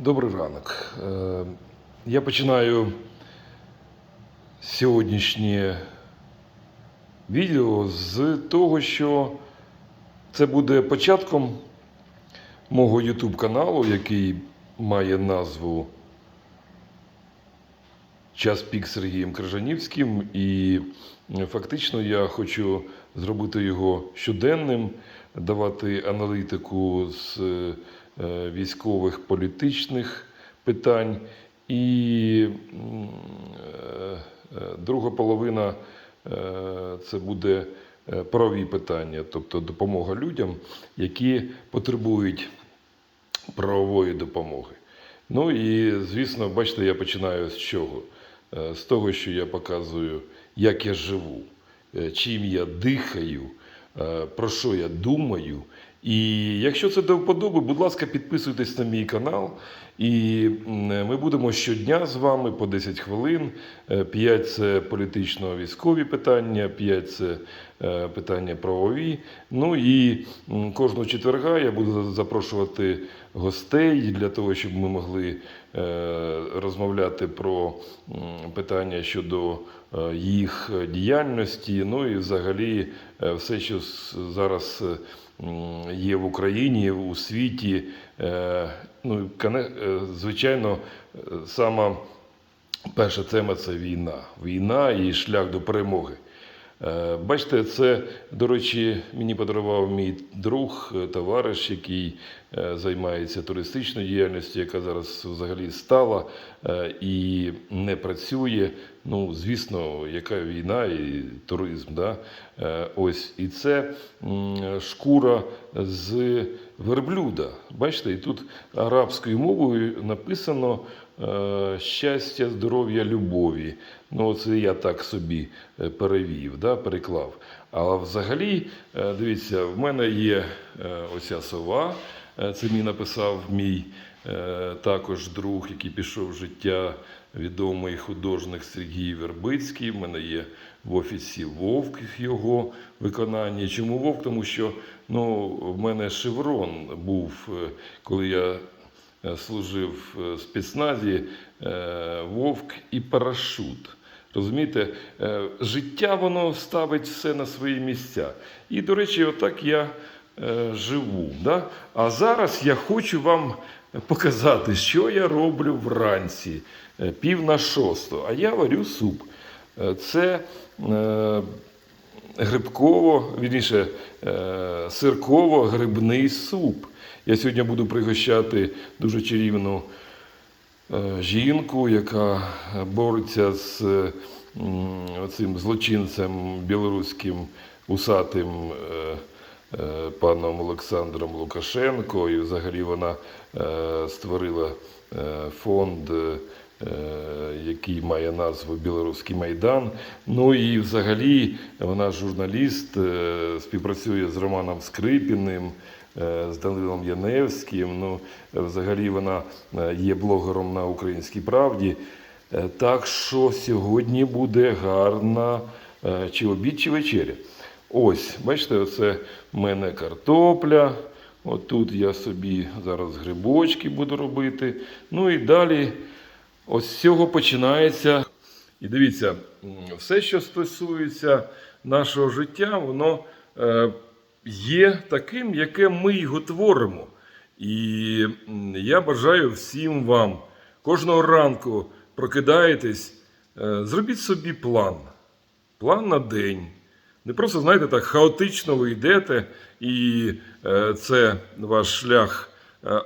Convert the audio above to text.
Добрий ранок. Е, Я починаю сьогоднішнє відео з того, що це буде початком мого YouTube каналу, який має назву Час пік Сергієм Крижанівським. І фактично я хочу зробити його щоденним, давати аналітику з військових політичних питань. І е, е, друга половина е, це буде е, правові питання, тобто допомога людям, які потребують правової допомоги. Ну і звісно, бачите, я починаю з чого? Е, З того, що я показую, як я живу, е, чим я дихаю, е, про що я думаю. І якщо це до вподоби, будь ласка, підписуйтесь на мій канал. І ми будемо щодня з вами по 10 хвилин. 5 це політично-військові питання, 5 це е, питання правові. Ну і кожного четверга я буду запрошувати гостей для того, щоб ми могли е, розмовляти про питання щодо е, їх діяльності. Ну і взагалі е, все, що зараз е, є в Україні, у світі. Е, Ну, е, звичайно, сама перша тема це війна. Війна і шлях до перемоги. Е, Бачите, це, до речі, мені подарував мій друг, товариш, який займається туристичною діяльністю, яка зараз взагалі стала і не працює. Ну, звісно, яка війна і туризм. Да? Е, Ось і це шкура з верблюда. Бачите, і тут арабською мовою написано е, щастя, здоров'я, любові. Ну, це я так собі е, перевів, да, переклав. А взагалі, дивіться, в мене є оця сова. Це мій написав мій також друг, який пішов в життя, відомий художник Сергій Вербицький. В мене є в офісі Вовк його виконання. Чому Вовк? Тому що ну, в мене шеврон був, е, коли я е, служив е, в спецназі е, Вовк і парашут. Розумієте, Е, життя воно ставить все на свої місця. І, до речі, отак я е, живу. Да? А зараз я хочу вам показати, що я роблю вранці, е, пів на шосту. А я варю суп. Е, Це е, грибково, вірніше, е, сирково-грибний суп. Я сьогодні буду пригощати дуже чарівну е, жінку, яка бореться з цим злочинцем білоруським усатим е, е, паном Олександром Лукашенко. І взагалі вона е, створила е, фонд. е, який має назву Білоруський Майдан. Ну і взагалі вона журналіст, е, співпрацює з Романом Скрипіним, е, з Данилом Яневським. Ну, е, взагалі вона е, є блогером на Українській правді. Е, Так що сьогодні буде гарна е, чи обід, чи вечеря. Ось, бачите, оце в мене картопля. Отут я собі зараз грибочки буду робити. Ну і далі ось з цього починається. І дивіться, все, що стосується нашого життя, воно е, є таким, яке ми його творимо. І я бажаю всім вам кожного ранку прокидаєтесь, е, зробіть собі план. План на день. Не просто, знаєте, так хаотично ви йдете, і е, це ваш шлях е,